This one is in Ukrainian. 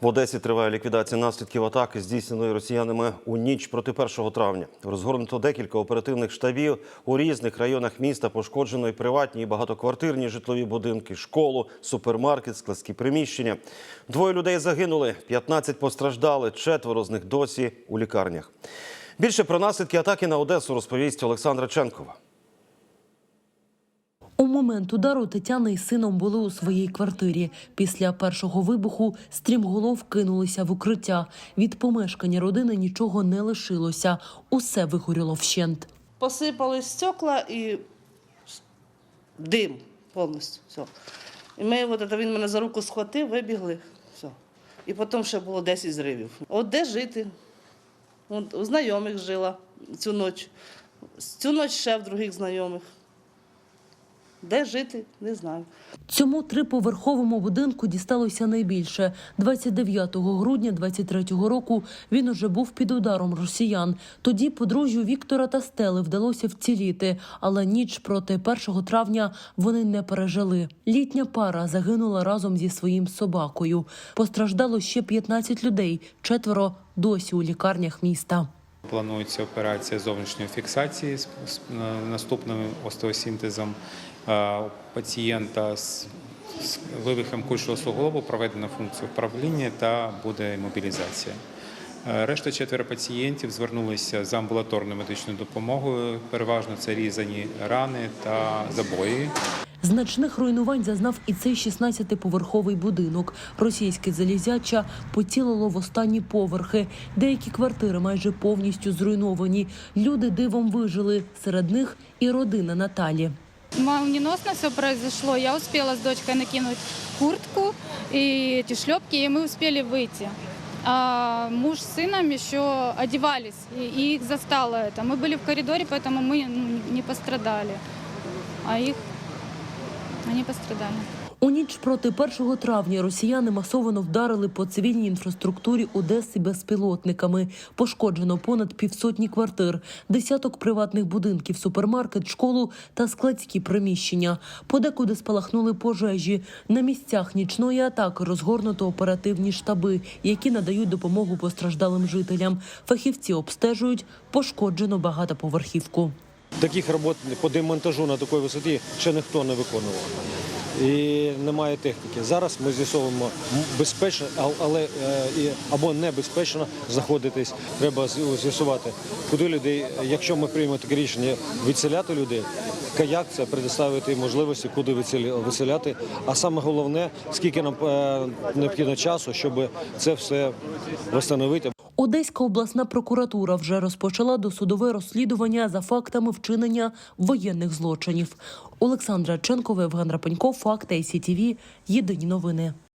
В Одесі триває ліквідація наслідків атаки, здійсненої росіянами у ніч проти 1 травня. Розгорнуто декілька оперативних штабів у різних районах міста. Пошкоджено і приватні, і багатоквартирні житлові будинки, школу, супермаркет, складські приміщення. Двоє людей загинули, 15 постраждали, четверо з них досі у лікарнях. Більше про наслідки атаки на Одесу розповість Олександра Ченкова. У момент удару Тетяна із сином були у своїй квартирі. Після першого вибуху стрімголов кинулися в укриття. Від помешкання родини нічого не лишилося. Усе вигоріло вщент. Посипали стекла і дим повністю. Все. І ми, от, він мене за руку схватив, вибігли. Все. І потім ще було 10 зривів. От де жити? От, у знайомих жила цю ніч. Цю ніч ще в других знайомих. Де жити, не знаю. Цьому триповерховому будинку дісталося найбільше. 29 грудня 23-го року він уже був під ударом росіян. Тоді подружжю Віктора та Стели вдалося вціліти, але ніч проти 1 травня вони не пережили. Літня пара загинула разом зі своїм собакою. Постраждало ще 15 людей, четверо досі у лікарнях міста. Планується операція зовнішньої фіксації з, е, наступним остеосінтезом пацієнта з, з вивихом кульшого суглобу, проведена функція вправління та буде мобілізація. Е, Решта четверо пацієнтів звернулися за амбулаторною медичною допомогою. Переважно це різані рани та забої. Значних руйнувань зазнав і цей 16-поверховий будинок. Російське залізяча поцілило в останні поверхи. Деякі квартири майже повністю зруйновані. Люди дивом вижили. Серед них і родина Наталі. Молниеносно все произошло. Я успела с дочкой накинуть куртку и эти шлепки, и мы успели выйти. А муж с сыном еще одевались, и, и их застало это. Мы были в коридоре, поэтому мы ну, не пострадали. А их они пострадали. У ніч проти 1 травня росіяни масово вдарили по цивільній інфраструктурі Одеси безпілотниками. Пошкоджено понад півсотні квартир, десяток приватних будинків, супермаркет, школу та складські приміщення. Подекуди спалахнули пожежі. На місцях нічної атаки розгорнуто оперативні штаби, які надають допомогу постраждалим жителям. Фахівці обстежують пошкоджено багатоповерхівку. Таких робот по демонтажу на такій висоті ще ніхто не виконував. І немає техніки. Зараз ми з'ясовуємо безпечно, але е, або небезпечно знаходитись. Треба з'ясувати, куди людей, якщо ми приймемо таке рішення відселяти людей, як це предоставити можливості, куди виселяти. А саме головне, скільки нам е, необхідно часу, щоб це все встановити. Одеська обласна прокуратура вже розпочала досудове розслідування за фактами вчинення воєнних злочинів. Олександра Ченкова, Євген Рапенько, Факти ICTV. Єдині новини.